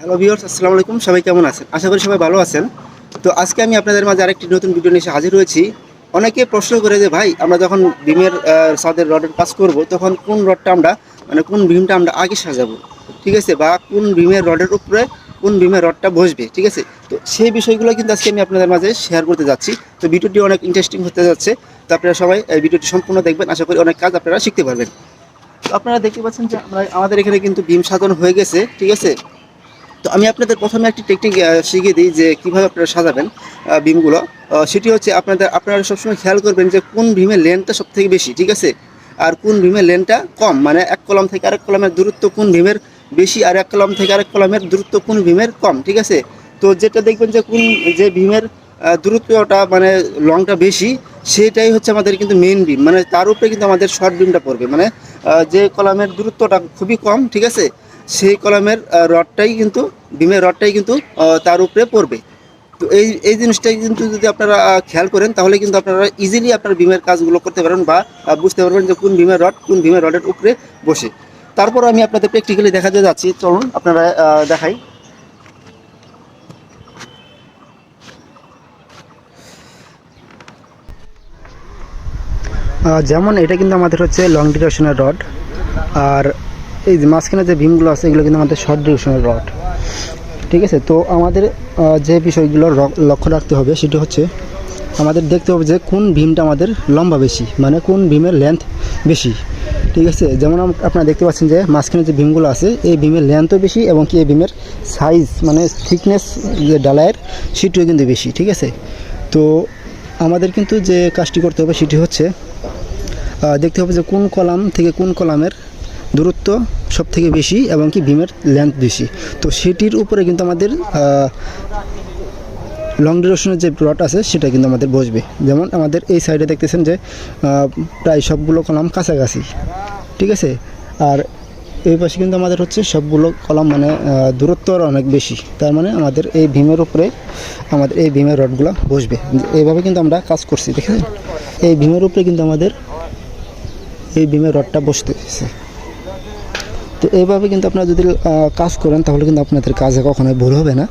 Hello viewers আসসালামু আলাইকুম। সবাই কেমন আছেন? আশা করি সবাই ভালো আছেন। তো আজকে আমি আপনাদের মাঝে আরেকটি নতুন ভিডিও নিয়ে হাজির হয়েছি। অনেকে প্রশ্ন করে যে, ভাই, আমরা যখন বিমের সাদের রডের কাজ করব, তখন কোন রডটা আমরা মানে কোন বিমটা আমরা আগে সাজাবো? ঠিক আছে? বা কোন বিমের রডের উপরে কোন বিমের রডটা বসবে? ঠিক আছে? তো সেই বিষয়গুলো কিন্তু আজকে আমি আপনাদের মাঝে শেয়ার করতে যাচ্ছি। তো ভিডিওটি অনেক ইন্টারেস্টিং হতে যাচ্ছে। তো আপনারা সবাই, এই ভিডিওটি সম্পূর্ণ দেখবেন। আশা করি অনেক কাজ আপনারা শিখতে পারবেন। তো আপনারা দেখতে পাচ্ছেন যে, আমরা, আমাদের এখানে কিন্তু বিম সাজানো হয়ে গেছে। ঠিক আছে? তো আমি আপনাদের প্রথমে একটি টেকনিক শিখিয়ে দিই যে কীভাবে আপনারা সাজাবেন বিমগুলো সেটি হচ্ছে আপনাদের, আপনারা সবসময় খেয়াল করবেন যে কোন ভীমের লেনটা সব থেকে বেশি, ঠিক আছে? আর কোন ভীমের লেনটা কম মানে এক কলম থেকে আরেক কলমের দূরত্ব কোন ভীমের বেশি আর এক কলম থেকে আরেক কলমের দূরত্ব কোন ভীমের কম, ঠিক আছে? তো যেটা দেখবেন যে কোন, যে ভীমের দূরত্বটা মানে লংটা বেশি, সেটাই হচ্ছে আমাদের কিন্তু মেন বিম মানে তার উপরে কিন্তু আমাদের শর্ট বিমটা পড়বে। মানে যে কলমের দূরত্বটা খুবই কম, ঠিক আছে? সেই কলমের রডটাই কিন্তু, বিমের রডটাই কিন্তু তার উপরে পড়বে। তো এই এই জিনিসটাই কিন্তু যদি আপনারা খেয়াল করেন, তাহলে কিন্তু আপনারা ইজিলি আপনার বিমের কাজগুলো করতে পারেন বা বুঝতে পারবেন যে কোন বিমের রড, কোন বিমের রডের উপরে বসে। তারপর আমি আপনাদের প্র্যাকটিক্যালি দেখাতে যাচ্ছি। চলুন, আপনারা দেখাই। যেমন এটা কিন্তু আমাদের হচ্ছে লং ডিউরেশনের রড আর এই যে মাঝখানে যে ভীমগুলো আছে, এগুলো কিন্তু আমাদের শর্ট ডিউরেশনের রড। ঠিক আছে? তো আমাদের যে বিষয়গুলো লক্ষ্য রাখতে হবে সেটি হচ্ছে, আমাদের দেখতে হবে যে কোন ভীমটা আমাদের লম্বা বেশি মানে কোন ভীমের লেন্থ বেশি। ঠিক আছে? যেমন আপনারা দেখতে পাচ্ছেন যে মাঝখানে যে ভীমগুলো আছে, এই ভীমের লেন্থও বেশি এবং কি এই ভীমের সাইজ মানে থিকনেস যে ডালায়ের সেটিও কিন্তু বেশি। ঠিক আছে? তো আমাদের কিন্তু যে কাজটি করতে হবে সেটি হচ্ছে দেখতে হবে যে কোন কলাম থেকে কোন কলামের দূরত্ব সব থেকে বেশি এবং কি বিমের লেন্থ বেশি। তো সেটির উপরে কিন্তু আমাদের লং ডিউরেশনের যে রড আছে, সেটা কিন্তু আমাদের বসবে। যেমন আমাদের এই সাইডে দেখতেছেন যে প্রায় সবগুলো কলাম কাছাকাছি। ঠিক আছে? আর এই পাশে কিন্তু আমাদের হচ্ছে সবগুলো কলাম মানে দূরত্ব আর অনেক বেশি। তার মানে আমাদের এই ভীমের উপরে আমাদের এই ভীমের রডগুলো বসবে। এইভাবে কিন্তু আমরা কাজ করছি, দেখেছেন? এই ভীমের উপরে কিন্তু আমাদের এই বিমের রডটা বসতেছে। তো এইভাবে কিন্তু আপনারা যদি কাজ করেন, তাহলে কিন্তু আপনাদের কাজে কখনোই ভুল হবে না।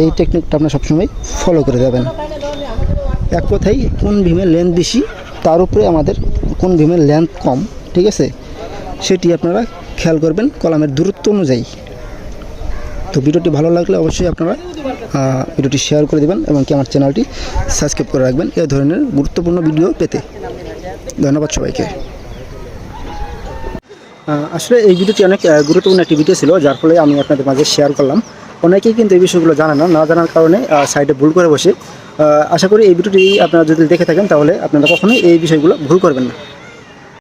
এই টেকনিকটা আপনারা সবসময় ফলো করে যাবেন। এক কথাই কোন ভীমের লেন্থ বেশি, তার উপরে আমাদের কোন ভীমের লেন্থ কম, ঠিক আছে? সেটি আপনারা খেয়াল করবেন কলামের দূরত্ব অনুযায়ী। তো ভিডিওটি ভালো লাগলে অবশ্যই আপনারা ভিডিওটি শেয়ার করে দেবেন এবং কি আমার চ্যানেলটি সাবস্ক্রাইব করে রাখবেন। এই ধরনের গুরুত্বপূর্ণ ভিডিও পেতে। ধন্যবাদ সবাইকে। আসলে এই ভিডিওটি অনেক গুরুত্বপূর্ণ একটি ভিডিও ছিল, যার ফলে আমি আপনাদের মাঝে শেয়ার করলাম। অনেকেই কিন্তু এই বিষয়গুলো জানে না না জানার কারণে সাইডে ভুল করে বসে। আশা করি এই ভিডিওটি আপনারা যদি দেখে থাকেন, তাহলে আপনারা কখনোই এই বিষয়গুলো ভুল করবেন না।